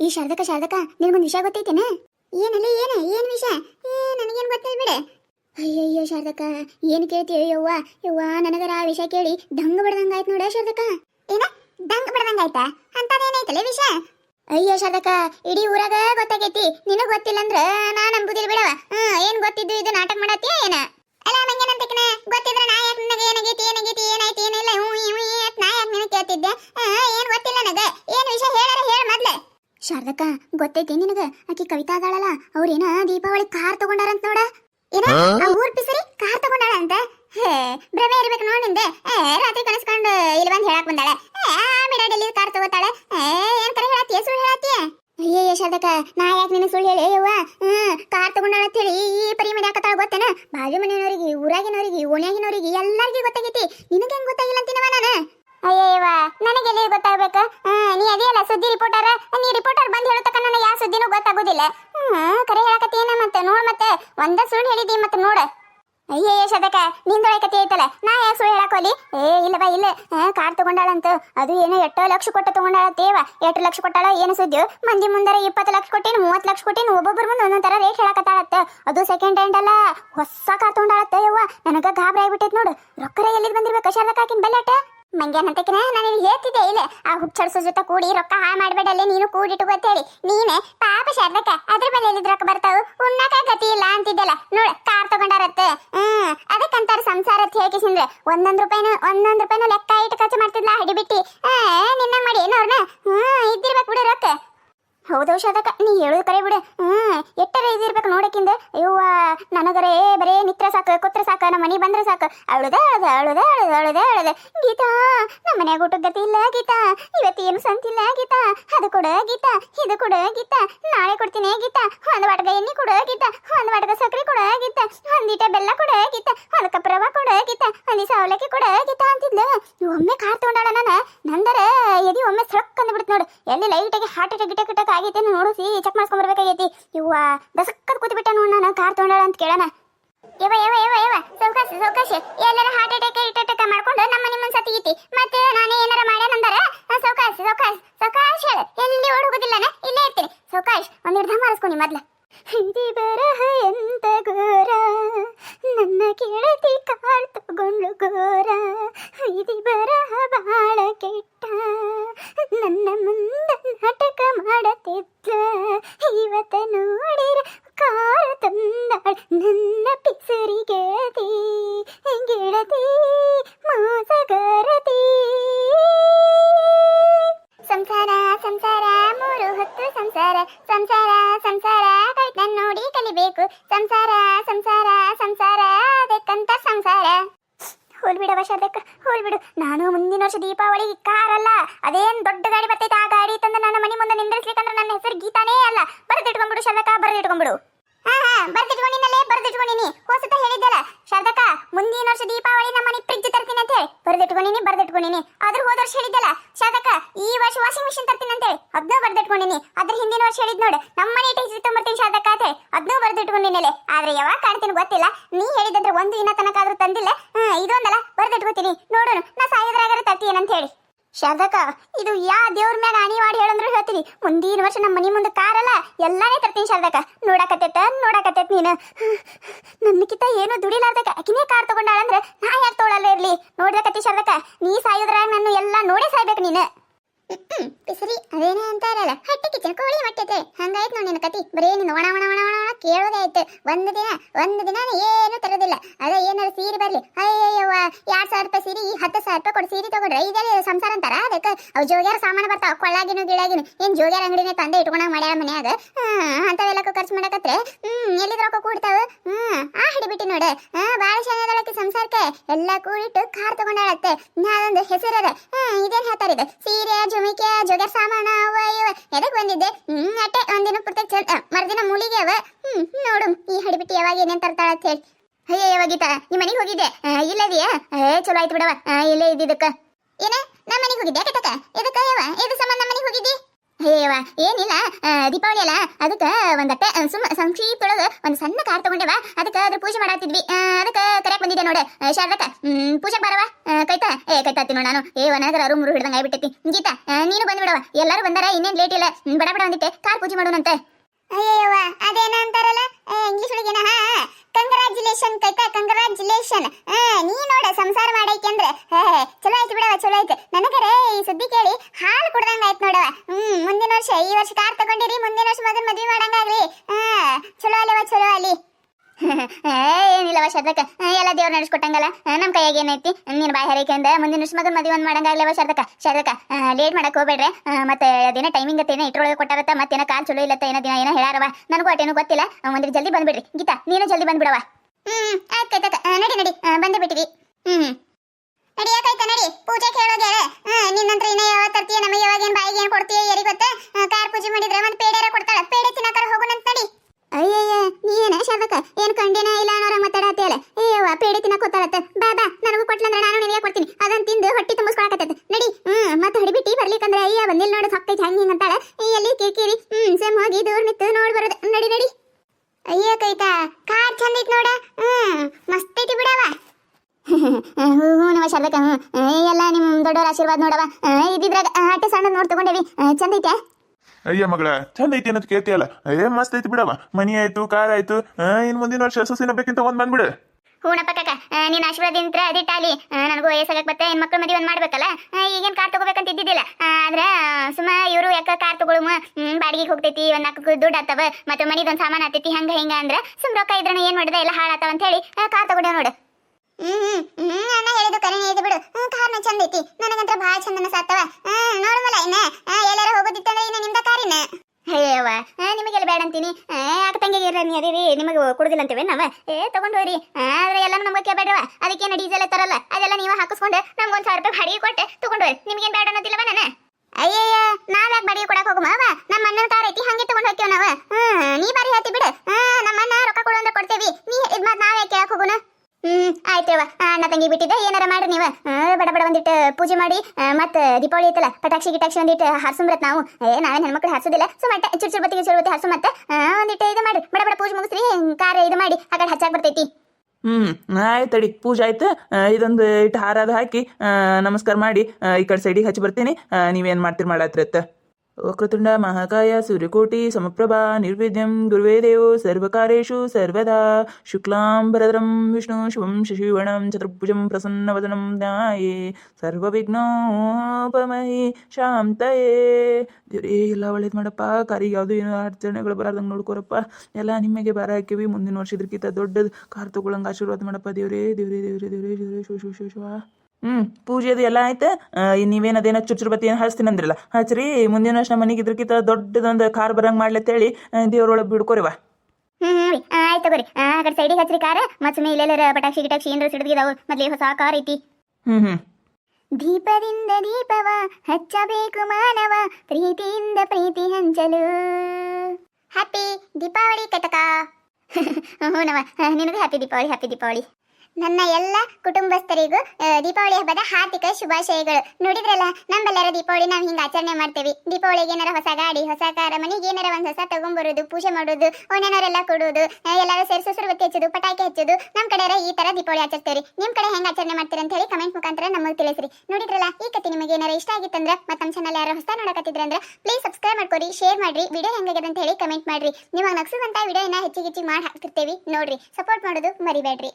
ಈ ಶಾರದಕ ಶಾರದಕ ನಿನಗೊಂದು ವಿಷಯ ಗೊತ್ತೈತೇನೆ? ಏನಲ್ಲ, ಏನ, ಏನ್ ವಿಷಯ? ಏ, ನನಗೇನ್ ಗೊತ್ತಿಲ್ಲ ಬಿಡ. ಅಯ್ಯಯ್ಯೋ ಶಾರದಕ ಏನ್ ಕೇಳ್ತೀಯ ಯವ್ವ? ಯವ್ವ, ನನಗರ ಆ ವಿಷಯ ಕೇಳಿ ದಂಗ ಬಡದಂಗ ಆಯ್ತು ನೋಡ ಶಾರದಕ ಏನ? ದಂಗ ಬಡ್ದಂಗ ಆಯ್ತಾ ಅಂತದೇನೈತಲ್ಲ ವಿಷಯ? ಅಯ್ಯೋ ಶಾರದಕ ಇಡೀ ಊರಾಗ ಗೊತ್ತಾಗೈತಿ. ನಿನಗ್ ಗೊತ್ತಿಲ್ಲ ಅಂದ್ರ ನಾ ನಂಬುದಿಲ್ಲ ಬಿಡವ. ಹ್ಮ್, ಏನ್ ಗೊತ್ತಿದ್ದು ಇದು ನಾಟಕ ಮಾಡತ್ತೀಯ ಏನ? ಅಲ್ಲ ಮಂಗೇನಂತಕಿನ ಗೊತ್ತಿದ್ರ ನಾ ಯಾಕೆ ನನಗೆ ಏನಾಗೈತಿ ಏನಾಗೈತಿ, ಏನಾಯ್ತಿ, ಏನಿಲ್ಲ, ಹ್ಞೂ ಹ್ಞೂ ನಾ ಯಾಕೆ ನಿನಗೆ ಕೇಳ್ತಿದ್ದೆ ಆ, ಏನ್ ಗೊತ್ತಿಲ್ಲ ನನಗ ಏನ್ ವಿಷಯ ಹೇಳಾರ ಹೇಳ ಮೊದ್ಲ ಶಾರದಕ್ಕ ಗೊತ್ತೈತಿ ನಿನಗ? ಆಕಿ ಕವಿತಾ ಅದಾಳಲ್ಲ ಅವ್ರೇನ ದೀಪಾವಳಿ ಕಾರ್ ತಗೊಂಡಾರಂತ ನೋಡ? ಏನ ಆ ಊರ್ ಪಿಸರಿ ಕಾರ್ ತಗೊಂಡಾಳ ಅಂತ ಹೇ ಭ್ರಮೆ ಇರ್ಬೇಕು ನೋಡ್ ನಿಂದೆ. ಏ ರಾತ್ರಿ ಕನಸ್ಕೊಂಡು ಇಲ್ಲಿ ಬಂದ್ ಹೇಳಕ್ ಬಂದಾಳೆ. ಏ ಡೆಲ್ಲಿ ಕಾರ್ ತಗೋತಾಳೆ. ಏ ಏನ್ ಕರೆ ಹೇಳತ್ತೀಯ ಸುಳ್ಳು ಹೇಳತ್ತೀಯ ಅಯ್ಯಯ್ಯ ಶಾರದಕ್ಕ ನಾ ಯಾಕೆ ನಿನಗೆ ಸುಳ್ಳು ಹೇಳಿ? ಯವ್ವ ಹ್ಮ್ ಕಾರ್ ತಗೊಂಡಾಳ ಅಂತ ಹೇಳಿ ಈ ಪರಿ ಮನೆ ಹಾಕತ್ತಾಳ ಗೊತ್ತೇನ? ಬಾಜು ಮನೆಯವರಿಗೆ ಊರಾಗಿನವರಿಗೆ ಓಣ್ಯಾಗಿನವರಿಗೆ ಎಲ್ಲರಿಗೂ ಗೊತ್ತಾಗೈತಿ. ನಿನಗೆ ಹೆಂಗ್ ಗೊತ್ತಾಗಿಲ್ಲ ಅಂತೀನವ ನಾನು? ಅಯ್ಯಯ್ಯವ ನನಗೆಲ್ಲಿ ಗೊತ್ತಾಗ್ಬೇಕ? ನೀ ಅದಿಯಲ್ಲ ಸುದ್ದಿ ರಿಪೋರ್ಟರ್ ನೀ ರಿಪೋರ್ಟರ್ ಬಂದ್ ಹೇಳತಕ್ಕ ನನಗೆ ಯಾವ ಸುದ್ದಿನೂ ಗೊತ್ತಾಗೋದಿಲ್ಲ. ಹ್ಮ್, ಕರೆ ಹೇಳಕತ್ತೀನ ಮತ್ತೆ? ನೋಡ್ ಮತ್ತೆ, ಒಂದ ಸುಳ್ಳು ಹೇಳಿದಿ ಮತ್ತೆ ನೋಡ. ಅಯ್ಯಯ್ಯ ಶತಕ ನಿಂದೊಳೆ ಕತೆ ಐತಲ್ಲ, ನಾ ಯಾಕೆ ಸುಳ್ಳು ಹೇಳಕೋಲಿ ಏ ಇಲ್ಲವಾ ಇಲ್ಲ. ಕಾರ್ ತಗೊಂಡಾಳಂತ. ಅದು ಏನೋ ಎಷ್ಟೋ ಲಕ್ಷ ಕೊಟ್ಟು ತಗೊಂಡಾಳ ತೇವ ಎಷ್ಟು ಲಕ್ಷ ಕೊಟ್ಟಾಳ ಏನು ಸುದ್ದಿ ಮಂದಿ ಮುಂದರ ಇಪ್ಪತ್ತು ಲಕ್ಷ ಕೊಟ್ಟಿನ, ಮೂವತ್ತು ಲಕ್ಷ ಕೊಟ್ಟಿನ, ಒಬ್ಬೊಬ್ಬರ ಮುಂದೆ ಒಂದೊಂದು ತರ ರೇಟ್ ಹೇಳಕತ್ತಾಳತ್ತ. ಅದು ಸೆಕೆಂಡ್ ಹ್ಯಾಂಡ್ ಅಲ್ಲ, ಹೊಸ ಕಾರ್ ತಗೊಂಡಾಳತ್ತ ಯವ್ವ ನನಗೆ ಗಾಬರಿ ಆಗ್ಬಿಟ್ಟೈತ್ ನೋಡು. ರೊಕ್ಕರ ಎಲ್ಲಿದ್ ಬಂದಿರ್ಬೇಕು? ಶಾರದಕ್ಕ ಹಾಕಿನ ಬೆಲ್ಲಟ? ಮಂಗ್ಯಾನಂತಕಿನ ನಾನು ನಿನಗೆ ಹೇಳ್ತಿದ್ದೆ, ಇಲ್ಲ, ಆ ಹುಚ್ಚಡ್ಸೋ ಜೊತೆ ಕೂಡಿ ರೊಕ್ಕ ಹಾ ಮಾಡ್ಬೇಡಲ್ಲಿ ನೀನು ಕೂಡಿಟ್ಟು ಗೊತ್ತೇಳಿ ನೀನೆ ಪಾಪ ಶಾರದಕ್ಕ, ಅದ್ರ ಮೇಲೆ ಎಲ್ಲಿದ್ ರೊಕ್ಕ ಬರ್ತಾವು? ಉಣ್ಣಾಕ ಗತಿ ಇಲ್ಲ ಅಂತಿದ್ದಲ್ಲ. ನೋಡ, ಕಾರ್ ತಗೊಂಡಾರತ್ತೆ. ಹ್ಮ್, ಅದಕ್ಕಂತಾರ ಸಂಸಾರ ಹೇಗಿಸಿಂದ್ರೆ ಒಂದೊಂದ್ ರೂಪಾಯಿನ ಒಂದೊಂದ್ ರೂಪಾಯಿನ ಲೆಕ್ಕ ಇಟ್ಟು ಖರ್ಚು ಮಾಡ್ತಿದ್ಲ ಹಿಡಿಬಿಟ್ಟಿ ಆ ನಿನ್ನ ಮಾಡಿ, ಏನೋ ಅವ್ರನ್ನ ಹ್ಮ್, ಇದ್ದಿರ್ಬೇಕು ಬಿಡು ರೊಕ್ಕ. ಹೌದು ಔಷಧಕ ನೀ ಹೇಳೋದು ಕರೆ ಬಿಡು. ಹ್ಮ್ ಎಟ್ಟರ ಇದಿರ್ಬೇಕು ನೋಡಕ್ಕಿಂದ ಅಯ್ಯವ್ವ ನನಗರೇ ಬರೇ ನಿತ್ರ ಸಾಕು, ಕೊತ್ರ ಸಾಕು, ನಮ್ಮ ಮನೆ ಬಂದ್ರೆ ಸಾಕು. ಅಳುದ ಅಳದೆ ಅಳುದ ಅಳದೆ, ಅಳುದ ಗೀತಾ, ನಮ್ಮ ಮನ್ಯಾಗ ಊಟದ ಗತಿ ಇಲ್ಲ ಗೀತಾ. ಇವತ್ತು ಏನು ಸಂತಿಲ್ಲ ಗೀತಾ. ಅದು ಕೊಡ ಗೀತಾ, ಇದು ಕೊಡ ಗೀತಾ. ನಾಳೆ ಕೊಡ್ತೀನಿ ಗೀತಾ. ಒಂದು ವಾಟಗ ಎಣ್ಣೆ ಕೊಡ ಗೀತಾ. ಒಂದು ವಾಟಗ ಸಕ್ಕರೆ ಕೊಡ ಗೀತಾ. ಒಂದಿಟ ಬೆಲ್ಲ ಕೊಡ ಗೀತಾ. ಒಂದು ಕಪ್ ರವ ಕೊಡ ಗೀತಾ. ಒಂದು ಅವಲಕ್ಕಿ ಕೊಡ ಗೀತಾ ಅಂತಿದ್ಲು. ಒಮ್ಮೆ ಕಾರ್ ತಗೊಂಡಾಳ ನಾನು. ನಂದರ ಎದಿ ಒಮ್ಮೆ ಸೊಕ್ ಅಂದ್ಬಿಡ್ತು ನೋಡು. ಎಲ್ಲಿ ಲೈಟಾಗಿ ಹಾರ್ಟ್ ಅಟ್ಯಾಕ್ ಗಿಟಕ್ ಗಿಟಕ್ ಆಗೈತೆ ನೋಡಿಸಿ ಚೆಕ್ ಮಾಡ್ಕೊಂಡ್ ಬರ್ಬೇಕಾಗೈತಿ ಇವ್ವ ದಸಕ್ಕದ್ ಕೂತ್ ಬಿಟ್ಟ ನಾನು, ಕಾರ್ ತೊಗೊಂಡಾಳ ಅಂತ ಕೇಳೋಣ. ಯವ ಯವ ಯವ ಯವ ಸೌಕಾಶ ಸೌಕಾಶ. ಎಲ್ಲರ ಹಾರ್ಟ್ ಅಟ್ಯಾಕ್ ಇಟ್ ಅಟ್ಯಾಕ್ ಮಾಡ್ಕೊಂಡು ನಮ್ಮ ಮನೆ ಮುಂದೆ ಸತ್ತಿಗೈತಿ ಮತ್ತೆ ನಾನೇ ಏನಾರ ಮಾಡ್ಯಾನಂದಾರ ಸೌಕಾಶ ಸೌಕಾಶ ಸೌಕಾಶ ಹೇಳು. ಎಲ್ಲಿ ಓಡ್ ಹೋಗೋದಿಲ್ಲನ, ಇಲ್ಲೇ ಇರ್ತೀನಿ. ಸೌಕಾಶ್, ಒಂದ್ ಹಿಡ್ದ ಮಾರಿಸ್ಕೊನಿ ಮೊದ್ಲ. ಹಿಂದಿ ಬರಹ ಎಂತ ಘೋರ? ನನ್ನ ಕೆಳತಿ ಕಾಳ್ ತಗೊಂಡು ಘೋರ. ಇದು ಬರಹ ಬಾಳ ಕೆಟ್ಟ. ನನ್ನ ಮುಂದೆ ನಾಟಕ ಮಾಡತಿದ್ದ ಕಲಿಬೇಕು ಸಂಸಾರ ಸಂಸಾರ ಸಂಸಾರ, ಅದಕ್ಕಂತ ಸಂಸಾರ. ಹೋಲ್ ಬಿಡವ ಶಾರದಕ್ಕ, ಹೋಲ್ ಬಿಡು. ನಾನು ಮುಂದಿನ ವರ್ಷ ದೀಪಾವಳಿ ಕಾರಲ್ಲ. ಅದೇನ್ ದೊಡ್ಡ ಗಾಡಿ ಬರ್ತೈತೆ ಆ ಗಾಡಿ ತಂದು ನನ್ನ ಮನೆ ಮುಂದೆ ನಿಂದ್ರಿಸ್ಲಿಕ್ಕಂದ್ರೆ ನನ್ನ ಹೆಸರು ಗೀತಾನೇ ಅಲ್ಲ. ಬರೆದಿಟ್ಕೊಂಡ್ಬಿಡು ಶಾರದಕ್ಕ, ಬರೆದಿಟ್ಕೊಂಡ್ಬಿಡು. ಹಾ ಹಾ ಬರ್ದಿಟ್ಕೊಂಡಿನಲ್ಲೇ ಬರ್ದಿಟ್ಕೊಂಡಿನಿ ಹೋಸತ ಹೇಳಿದ್ದಲ್ಲ. ಶಾರದಕ್ಕ, ಮುಂದಿನ ವರ್ಷ ದೀಪಾವಳಿ ನಮ್ಮ ಮನೆ ಫ್ರಿಜ್ ತರ್ತೀನಿ ಅಂತ ಹೇಳಿ ಬರ್ದಿಟ್ಕೊಂಡಿನಿ, ಬರೆದಿಟ್ಕೊಂಡಿನಿ. ಆದ್ರೂ ಹೋದ ವರ್ಷ ಹೇಳಿದ್ದಲ್ಲ ಶಾರದಕ್ಕ ಈ ವರ್ಷ ವಾಷಿಂಗ್ ಮಿಷಿನ್ ತರ್ತೀನಿ ಅಂತ ಅದ್ನ ಬರ್ದಿಟ್ಕೊಂಡಿನಿ. ಅದ್ರ ಹಿಂದಿನ ವರ್ಷ ಹೇಳಿದ್ ನೋಡು ನಮ್ಮ ಮನೆ ಟೈಸ್ ತೊಂಬರ್ತೀನಿ ಶಾರದಕ್ಕ ಅಂತ ಹೇಳಿ ಅದನ್ನೂ ಆದ್ರೆ ಯಾವಾಗ ಕಾಣ್ತೀನಿ ಗೊತ್ತಿಲ್ಲ. ನೀ ಹೇಳಿದ್ರೆ ಒಂದು ದಿನ ತನಕ ಆದ್ರೂ ತಂದಿಲ್ಲ. ಹ್ಮ್, ಇದೊಂದಲ್ಲ, ಬರೆದಿಟ್ಕೋತೀನಿ. ನೋಡೋಣ, ನಾ ಸಾಯೋದ್ರಾಗಾರ ಅಂತ ಹೇಳಿ ಶಾರದಕ್ಕ ಇದು ಯಾ ದೇವ್ರ ಮ್ಯಾಗ ಆಣಿ ಮಾಡಿ ಹೇಳಂದ್ರು ಹೇಳ್ತೀನಿ. ಮುಂದಿನ ವರ್ಷ ನಮ್ಮ ಮನೆ ಮುಂದೆ ಕಾರಲ್ಲ ಎಲ್ಲಾನೇ ತರ್ತೀನಿ ಶಾರದಕ್ಕ ನೋಡಕತ್ತೈತ, ನೋಡಕತ್ತೈತ್ ನೀನು. ನನ್ನಕ್ಕಿಂತ ಏನು ದುಡಿಲಾರ್ದಕ್ಕ. ಅಕಿನೇ ಕಾರ್ ತಗೊಂಡಾಳಂದ್ರೆ ನಾ ತೊಗೊಳಲ್ಲ ಇರ್ಲಿ ನೋಡ್ದಕತ್ತಿ ನೀ ಸಾಯೋದ್ರಾಗ ನಾನು ಎಲ್ಲ ನೋಡೇ ಸಾಯ್ಬೇಕು ನೀನು. ಪಿಸರಿ ಅದೇನೇ ಅಂತಾರಲ್ಲ ಹಟ್ಟಿ ಕಿಚನ್ ಕೋಳಿ ಮಟ್ಟೈತೆ ಹಂಗಾಯ್ತು ನೋಡಿ ನನ್ನ ಕತಿ. ಬರೀ ನೀನು ಒಣ ಒಣ ಒಣ ಒಣ ಕೇಳೋದೇ ಆಯ್ತು. ಒಂದು ದಿನ ಒಂದು ದಿನ ಏನು ತರೋದಿಲ್ಲ. ಅದ ಏನಾದ್ರು ಸೀರೆ ಬರಲಿ. ಅಯ್ಯಯ್ಯವ್ವ, ಎರಡು ಸಾವಿರ ರೂಪಾಯಿ ಸೀರೆ ಹತ್ತು ಸಾವಿರ ರೂಪಾಯಿ ಕೊಡು, ಸೀರೆ ತಗೊಂಡ್ರೆ ಇದೆಲ್ಲ ಸಂಸಾರ ಅಂತಾರ? ಅದಕ್ಕೆ ಅವು ಜೋಗ್ಯಾರ ಸಾಮಾನು ಬರ್ತಾವ, ಕೊಳ್ಳಾಗಿನೂ ಗಿಳಾಗಿನ ಏನ್ ಜೋಗ್ಯಾರ ಅಂಗಡಿನೇ ತಂದೆ ಇಟ್ಕೊಂಡಾಗ ಮಾಡ್ಯಾಳ ಮನ್ಯಾಗ? ಅಂತವೆಲ್ಲಕ್ಕೂ ಖರ್ಚು ಮಾಡಕತ್ರೆ? ಹ್ಮ್ ಎಲ್ಲಿದ್ ರೊಕ್ಕ ಕೂಡ್ತಾವ? ಹ್ಮ್, ಆ ಹಿಡಿಬಿಟ್ಟಿ ನೋಡ. ಬಾಳ ಶಾನೆ ಸಂಸಾರಕ್ಕೆ ಎಲ್ಲ ಕೂಡಿಟ್ಟು ಕಾರ್ ತಗೊಂಡಾಳತ್ತೆ. ಅದೊಂದು ಹೆಸರದ. ಹ್ಮ್ ಇದೇನ್ ಹೇಳ್ತಾರಿದ ಸೀರೆ, ಜುಮಿಕೆ ಜೋಗ್ಯಾರ ಸಾಮಾನ ಅವ ಇವ ಎದಕ್ ಬಂದಿದ್ದೆ? ಹ್ಮ್, ಅಟ್ಟೆ, ಒಂದಿನ ಪುರ್ತಕ್ ಚಂದ ಮರ್ದಿನ ಮೂಲಿಗೆ ಅವ ಹ್ಮ್, ನೋಡು, ಈ ಹಡಿಬಿಟ್ಟಿ ಯಾವಾಗ ಏನೇನ್ ತರ್ತಾಳ ಅಂತ ಹೇಳಿ. ಅಯ್ಯ ಯಾವಾಗಿತ್ತ ನಿಮ್ಮ ಮನೆಗೆ ಹೋಗಿದ್ದೆ. ಇಲ್ಲದಿಯಾ ಏ ಚಲೋ ಆಯ್ತು ಬಿಡವ ಇಲ್ಲೇ ಇದ್ದಿದ್ದಕ್ಕ. ಏನ? ನಮ್ಮ ಮನೆಗೆ ಹೋಗಿದ್ದೆ ಕಟಕ ಎದಕ್ಕ ಯಾವ ಎದು ಸಂಬಂಧ ನಮ್ಮ ಮನೆಗೆ ಹೋಗಿದ್ದಿ ಹೇವ ಏನಿಲ್ಲ ದೀಪಾವಳಿ ಅಲ್ಲ, ಅದಕ್ಕೆ ಒಂದಟ್ಟೆ ಸುಮ್ಮ, ಸಂಕ್ಷಿಪ್ತೊಳಗೆ ಒಂದು ಸಣ್ಣ ಕಾರ್ ತಗೊಂಡೇವ ಅದಕ್ಕೆ ಅದ್ರ ಪೂಜೆ ಮಾಡಾತಿದ್ವಿ ಅದಕ್ಕೆ ಕರೆಯಕ್ ಬಂದಿದ್ದೆ ನೋಡೆ ಶಾರದಕ್ಕ. ಪೂಜೆ ಬಾರವ? ಕೈತಾ? ಏ ಕೈತಾತಿ ನೋಡ್ ನಾನು. ಏ ಒನಗರ ಅರು ಮುರು ಹಿಡ್ದಂಗ ಆಗ್ಬಿಟ್ಟೈತಿ. ಗೀತಾ ನೀನು ಬಂದ್ಬಿಡವ? ಎಲ್ಲರೂ ಬಂದಾರ, ಇನ್ನೇನ್ ಲೇಟ್ ಇಲ್ಲ. ಬಡ ಬಡ ಒಂದಿಟ್ಟೆ ಕಾರ್ ಪೂಜೆ ಮಾಡೋಣಂತೆ. ಅಯ್ಯವ್ವ ಅದೇನ ಅಂತಾರಲ್ಲ? ಇಂಗ್ಲಿಷ್ ಒಳಗೇನ? ಹಾ ಕಂಗ್ರಾಚುಲೇಷನ್ ಕೈತಾ ಕಂಗ್ರಾಚುಲೇಷನ್ ನೀ ನೋಡ ಸಂಸಾರ ಮಾಡೈಕೆ ಅಂದ್ರೆ. ಚಲೋ ಆಯ್ತು ಬಿಡವ ಚಲೋ ಆಯ್ತು. ನನಗರೆ ಈ ಸುದ್ದಿ ಕೇಳಿ ಹಾಲು ಕುಡ್ದಂಗ ಆಯ್ತು ನೋಡವ ಹ್ಮ್, ಮುಂದಿನ ವರ್ಷ, ಈ ವರ್ಷ ಕಾರ್ ತಗೊಂಡಿರಿ, ಮುಂದಿನ ವರ್ಷ ಮಗನ್ ಮದ್ವೆ ಮಾಡಂಗಾಗ್ಲಿ. ಹಾ ಚಲೋ ಅಲ್ಲವ ಚಲೋ ಅಲ್ಲಿ. ಏನಿಲ್ಲವ ಶತಕ ಎಲ್ಲ ದೇವ್ರು ನಡೆಸ್ಕೊಟ್ಟಂಗಲ್ಲ. ನಮ್ ಏನೈತಿ ನೀನು ಬಾಯಿ ಹರಕೆ ಅಂದ. ಮುಂದಿನ ವರ್ಷ ಮಗನ ಮದುವೆ ಒಂದು ಮಾಡಂಗಾಗ್ಲವ ಶರ್ದಕ್ಕ? ಶರ್ದಕ್ಕ ಲೇಟ್ ಮಾಡಕ್ ಹೋಗ್ಬೇಡ್ರೆ. ಮತ್ತೆ ಅದೇನ ಟೈಮಿಂಗ್ ಅತ್ತೇನ ಇಟ್ರೊಳಗೆ ಕೊಟ್ಟಾರತ್ತ ಮತ್ತೇನ ಕಾಲ್ ಚಲೋ ಇಲ್ಲ ಏನೋ ದಿನ ಏನೋ ಹೇಳಾರವ ನನಗೂ ಅಟೇನು ಗೊತ್ತಿಲ್ಲ. ಒಂದಿನ ಜಲ್ದಿ ಬಂದ್ಬಿಡ್ರಿ. ಗೀತಾ, ನೀನು ಜಲ್ದಿ ಬಂದ್ಬಿಡವ ಹ್ಮ್ ಆಯ್ತು ನಡಿ ನಡಿ. ಬಂದೇ ಬಿಟ್ಟಿವಿ ಹ್ಮ್ ನಡಿ ಯಾಕಾಯ್ತ ನಡಿ. ಪೂಜೆ ಕೇಳೋದು ಹೇಳ. ನಿನ್ನಂತ್ರ ಇನ್ನ ಯಾವ ತರ್ತೀಯ? ನಮಗೆ ಯಾವಾಗ ಏನ್ ಬಾಯಿಗೆ ಏನ್ ಕೊಡ್ತೀಯ ಯಾರಿಗೆ ಗೊತ್ತ? ಕಾರ್ ಪೂಜೆ ಮಾಡಿದ್ರೆ ಒಂದ್ ಪೇಡೆರ ಕೊಡ್ತಾಳ. ಪೇಡೆ ತಿನ್ನಕರ ಹೋಗೋಣಂತ ನಡಿ. ಅಯ್ಯಯ್ಯ ಶಾಸಕ ಏನ್ ಕಂಡೇನ ಇಲ್ಲ ಅನ್ನೋರ ಮಾತಾಡತ್ತೇಳ ಏಯವ್ವ ಪೇಡೆ ತಿನ್ನಕ್ ಹೋತಾಳತ್ತ ಬಾ ಬಾ ನನಗೂ ಕೊಟ್ಲಂದ್ರ ನಾನು ನಿನಗೆ ಕೊಡ್ತೀನಿ ಅದನ್ನ ತಿಂದು ಹೊಟ್ಟಿ ತುಂಬಿಸ್ಕೊಳಕತ್ತದ ನಡಿ ಹ್ಮ್ ಮತ್ತೆ ಹಡಿಬಿಟ್ಟಿ ಬರ್ಲಿಕ್ಕಂದ್ರ ಅಯ್ಯ ಬಂದಿಲ್ಲ ನೋಡು ಸಕ್ಕೈತಿ ಹಂಗ ಹಿಂಗ ಅಂತಾಳ ಏ, ಎಲ್ಲಿ ಕಿರಿಕಿರಿ ಹ್ಮ್ ಸೇಮ್ ಹೋಗಿ ದೂರ ನಿಂತು ನೋಡ್ ಬರೋದು ನಡಿ ನಡಿ ಅಯ್ಯ ಕೈತಾ ಕಾರ್ ಚಂದ ಐತ್ ನೋಡ ಹ್ಮ್ ಮಸ್ತ್ ಐತಿ ಬಿಡವ ಹ್ಞೂ ನವ ಶಾರದಕ್ಕ ಹ್ಞೂ ಎಲ್ಲ ನಿಮ್ಮ ದೊಡ್ಡವರ ಆಶೀರ್ವಾದ ನೋಡವ. ಇದ್ದಿದ್ರಾಗ ಆಟ ಸಣ್ಣ ನೋಡ್ ತಗೊಂಡೇವಿ ಚಂದ ಐತೆ? ಅಯ್ಯ ಮಗಳ ಚಂದ ಐತಿ ಅನ್ನೋದು ಕೇಳ್ತಿಯಲ್ಲ? ಏ ಮಸ್ತ್ ಐತಿ ಬಿಡವ ಮನಿ ಆಯ್ತು ಕಾರ್ ಆಯ್ತು. ಇನ್ ಮುಂದಿನ ವರ್ಷ ಸೊಸಿನ ಬೇಕಿಂತ ಒಂದ್ ಬಂದ್ಬಿಡು. ಹೂಣಪ್ಪ ಕಾಕ ನೀನ್ ನಿನ್ನ ಆಶೀರ್ವಾದದಿಂದ ಅದಿಟ್ಟಾಲಿ ನನಗೂ ವಯಸ್ಸಾಗಕ್ ಬತ್ತೆ ಏನ್ ಮಕ್ಕಳು ಮದುವೆ ಒಂದ್ ಮಾಡ್ಬೇಕಲ್ಲ? ಈಗೇನ್ ಕಾರ್ ತಗೋಬೇಕಂತ ಇದ್ದಿದ್ದಿಲ್ಲ. ಆದ್ರೆ ಸುಮ್ಮ ಇವರು ಯಾಕ ಕಾರ್ ತಗೊಳುಮ? ಬಾಡಿಗೆಗೆ ಹೋಗ್ತೈತಿ ಒಂದ್ ನಾಲ್ಕು ದುಡ್ಡು ಆತವ ಮತ್ತೆ ಮನಿದೊಂದ್ ಸಾಮಾನ್ ಆತೈತಿ ಹಂಗ ಹಿಂಗ ಅಂದ್ರ ಸುಮ್ ರೊಕ್ಕ ಇದ್ರನ ಏನ್ ಮಾಡಿದ ಎಲ್ಲ ಹಾಳಾತಾವ ಅಂತ ಹೇಳಿ ಕಾರ್ ತಗೊಂಡೇವ್ ನೋಡು. ಹ್ಮ್ ಹ್ಮ್ ಅಣ್ಣ ಹೇಳಿದ್ದು ಕರೆನೇ ಇದು ಬಿಡು. ಹ್ಮ್ ಕಾರ್ನ ಚಂದ ಐತಿ. ನನಗಂತ್ರ ಭಾಳ ಚಂದ ಅನಸಾತವ ಹ್ಮ್ ನೋಡುಮಲ್ಲ ಇನ್ನ. ಎಲ್ಲಾರ ಹೋಗೋದಿತ್ತಂದ್ರೆ ಇನ್ನ ನಿಮ್ದ ಕಾರಿನ? ಅಯ್ಯವ್ವ ನಿಮಗೆಲ್ಲ ಬೇಡ ಅಂತೀನಿ. ಯಾಕೆ ತಂಗಿಗೆ ಇರ್ರಿ ಅದೀರಿ? ನಿಮಗೆ ಕೊಡುದಿಲ್ಲ ಅಂತೇವೆ ನಾವ? ಏ ತಗೊಂಡು ಹೋಗ್ರಿ. ಆ, ಆದ್ರೆ ಎಲ್ಲ ನಮಗೆ ಕೇಳಬೇಡವ ಅದಕ್ಕೇನು ಡೀಸೆಲ್ ತರಲ್ಲ ಅದೆಲ್ಲ ನೀವು ಹಾಕಿಸ್ಕೊಂಡು ನಮ್ಗೆ ಒಂದು ಸಾವಿರ ರೂಪಾಯಿ ಬಾಡಿಗೆ ಕೊಟ್ಟೆ ತಗೊಂಡು ಹೋಗ್ರಿ. ನಿಮಗೇನು ಬೇಡ ಅನ್ನೋದಿಲ್ಲವ ನಾನು? ಅಯ್ಯಯ್ಯ ನಾವ್ ಯಾಕೆ ಬಾಡಿಗೆ ಕೊಡಕ್ ಹೋಗಮ್ಮ ಅವ ನಮ್ಮ ಅಣ್ಣನ ಕಾರ್ ಐತಿ ಹಂಗೆ ತಗೊಂಡು ಹೋಗ್ತೇವ ನಾವ ಹ್ಮ್ ನೀ ಬಾರಿ ಹೇಳ್ತಿ ಬಿಡು ಹಾ ನಮ್ಮ ಅಣ್ಣ ರೊಕ್ಕ ಕೊಡು ಅಂದ್ರೆ ಕೊಡ್ತೇವಿ ನೀ ಇದ್ ಮಾತ್ ನಾವ್ ಯಾಕೆ ಕೇಳಕ್ ಹೋಗೋಣ ಹ್ಮ್ ಆಯ್ತವ ಅಣ್ಣ ತಂಗಿ ಬಿಟ್ಟಿದ್ದೆ, ಏನಾರ ಮಾಡ್ರಿ ನೀವು? ಬಡ ಬಡ ಒಂದಿಟ್ಟು ಪೂಜೆ ಮಾಡಿ ಮತ್ತೆ ಮತ್ತ ದೀಪಾವಳಿ ಐತಲ್ಲ, ಪಟಾಕ್ಷಿ ಗಿಟಾಕ್ಷಿ ಒಂದಿಟ್ಟು ಹಾರ್ಸಂಬ್ರತ್ ನಾವು. ಏ ನಾವೇನ್ ಹೆಣ್ಮಕ್ಳು ಹಾರ್ಸೋದಿಲ್ಲ ಮತ್ತೆ ಚುರ್ ಚುರ್ ಬತ್ತಿಗೆ ಚುರ್ ಬತ್ತಿ ಹಾರ್ಸು ಮತ್ತೆ ಒಂದಿಟ್ಟು ಇದು ಮಾಡಿ, ಬಡ ಬಡ ಪೂಜೆ ಮುಗಿಸ್ರಿ ಕಾರ ಇದು ಮಾಡಿ, ಆ ಕಡೆ ಹಚ್ಚಾಕ್ ಬರ್ತೈತಿ. ಹ್ಮ್, ಆಯ್ತು ತಡಿ, ಪೂಜೆ ಆಯ್ತು. ಇದೊಂದು ಇಟ್ಟು ಹಾರಾದ ಹಾಕಿ ನಮಸ್ಕಾರ ಮಾಡಿ ಈ ಕಡೆ ಸೈಡಿಗೆ ಹಚ್ಚಿ ಬರ್ತೀನಿ ನೀವೇನು ಮಾಡ್ತೀರಿ ಮಾಡತ್ರತ್ತ ವಕ್ರತುಂಡ ಮಹಾಕಾಯ ಸೂರ್ಯಕೋಟಿ ಸಮಪ್ರಭಾ ನಿರ್ವಿದ್ಯಂ ಗುರುವೇ ದೇವೋ ಸರ್ವಕಾರ್ಯೇಷು ಸರ್ವದಾ ಶುಕ್ಲಾಂ ಭರದ್ರಂ ವಿಷ್ಣು ಶಿವಂ ಶಶಿವಣಂ ಚತುರ್ಭುಜಂ ಪ್ರಸನ್ನವದನಂ ಧ್ಯಾಯೇ ಸರ್ವವಿಘ್ನೋಪಮಹಿ ಶಾಂತಯೇ ದೇವರೇ ಎಲ್ಲ ಒಳ್ಳೇದು ಮಾಡಪ್ಪ ಕಾರಿಗೆ ಯಾವುದೂ ಏನೋ ಅಡಚಣೆಗಳು ಬರಾರ್ದಂಗೆ ನೋಡ್ಕೊರಪ್ಪ ಎಲ್ಲ ನಿಮಗೆ ಬಾರ ಹಾಕಿವಿ ಮುಂದಿನ ವರ್ಷ ಇದ್ರಕ್ಕಿಂತ ದೊಡ್ಡದು ಕಾರ್ ಆಶೀರ್ವಾದ ಮಾಡಪ್ಪ ದೇವರೇ ದೇವರೇ ದೇವ್ರೇ ದೇವರೇ ದೇವರೇ ಶಿವ ಶಿವ ಶಿವ ಶಿವ ಹ್ಞೂ ಪೂಜೆದು ಎಲ್ಲ ಆಯ್ತು? ನೀವೇನು ಅದೇನೋ ಚುರ್ಚುರ್ ಬತ್ತಿ ಏನು ಹಚ್ತೀನಿ ಅಂದ್ರಲ್ಲ ಹಚ್ರಿ ಮುಂದಿನ ವರ್ಷ ಮನೆಗೆ ಇದ್ರಕ್ಕಿಂತ ದೊಡ್ಡದೊಂದು ಕಾರ್ ಬರಂಗೆ ಮಾಡ್ಲತ್ತೇಳಿ ದೇವ್ರೊಳಗೆ ಬಿಡ್ಕೋರಿವ ಹ್ಮ್ ಹ್ಮ್ ರೀ. ಆಯ್ತು ತಗೋರಿ. ಆ ಕಡೆ ಸೈಡಿಗೆ ಹಚ್ರಿ ಕಾರ ಮತ್ತೆ ಮೇಲೆ ಇಲ್ಲೆಲ್ಲರ ಪಟಾಕ್ಷಿ ಗಿಟಾಕ್ಷಿ ಏನಾರ ಸಿಡಿದಿದಾವು ಮೊದ್ಲೇ ಹೊಸ ಕಾರ್ ಐತಿ. ಹ್ಮ್ ಹ್ಞೂ ದೀಪದಿಂದ ದೀಪವ ಹಚ್ಚಬೇಕು ಮಾನವ ಪ್ರೀತಿಯಿಂದ ಪ್ರೀತಿ ಹಂಚಲು. ಹ್ಯಾಪಿ ದೀಪಾವಳಿ ಕಟಕ. ಹ್ಞೂನವ ನಿನಗೂ ಹ್ಯಾಪಿ ದೀಪಾವಳಿ ಹ್ಯಾಪಿ ದೀಪಾವಳಿ. ನನ್ನ ಎಲ್ಲ ಕುಟುಂಬಸ್ಥರಿಗೂ ದೀಪಾವಳಿ ಹಬ್ಬದ ಹಾರ್ದಿಕ ಶುಭಾಶಯಗಳು. ನೋಡಿದ್ರಲ್ಲ, ನಮ್ಮೆಲ್ಲರ ದೀಪಾವಳಿ ನಾವು ಹಿಂಗೆ ಆಚರಣೆ ಮಾಡ್ತೇವೆ. ದೀಪಾವಳಿಗೆ ಏನಾರ ಹೊಸ ಗಾಡಿ, ಹೊಸ ಕಾರ, ಮನೆಗೆ ಏನಾರ ಒಂದು ಹೊಸ ತಗೊಂಬರೋದು, ಪೂಜೆ ಮಾಡೋದು ಒಣನವರೆಲ್ಲ ಕೊಡೋದು ಎಲ್ಲರೂ ಸೇರಿ ಸುಸುರುಬತ್ತಿ ಹಚ್ಚೋದು, ಪಟಾಕಿ ಹಚ್ಚೋದು ನಮ್ಮ ಕಡೆ ಈ ತರ ದೀಪಾವಳಿ ಆಚರಿಸ್ತೇವೆ ನಿಮ್ಮ ಕಡೆ ಹೆಂಗೆ ಆಚರಣೆ ಮಾಡ್ತೀರಿ ಅಂತ ಹೇಳಿ ಕಮೆಂಟ್ ಮುಖಾಂತರ ನಮಗೆ ತಿಳಿಸ್ರಿ. ನೋಡಿದ್ರಲ್ಲ, ಈ ಕತೆ ನಿಮಗೆ ಏನಾರ ಇಷ್ಟ ಆಗಿತ್ತಂದ್ರೆ ಮತ್ತೆ ನಮ್ಮ ಚಾನಲ್ ಯಾರು ಹೊಸ ನೋಡಕತ್ತಿದ್ರೆ ಅಂದ್ರೆ ಪ್ಲೀಸ್ ಸಬ್ಸ್ಕ್ರೈಬ್ ಮಾಡ್ಕೊರಿ ಶೇರ್ ಮಾಡ್ರಿ ವಿಡಿಯೋ ಹೆಂಗಾಗಿದೆ ಅಂತ ಹೇಳಿ ಕಮೆಂಟ್ ಮಾಡ್ರಿ. ನಿಮಗೆ ನಗಸುವಂತ ವಿಡಿಯೋ ಹೆಚ್ಚಿಗೆ ಹೆಚ್ಚಿಗೆ ಮಾಡಿ ಹಾಕ್ತಿರ್ತೀವಿ. ನೋಡ್ರಿ ಸಪೋರ್ಟ್ ಮಾಡೋದು ಮರಿಬೇಡ್ರಿ.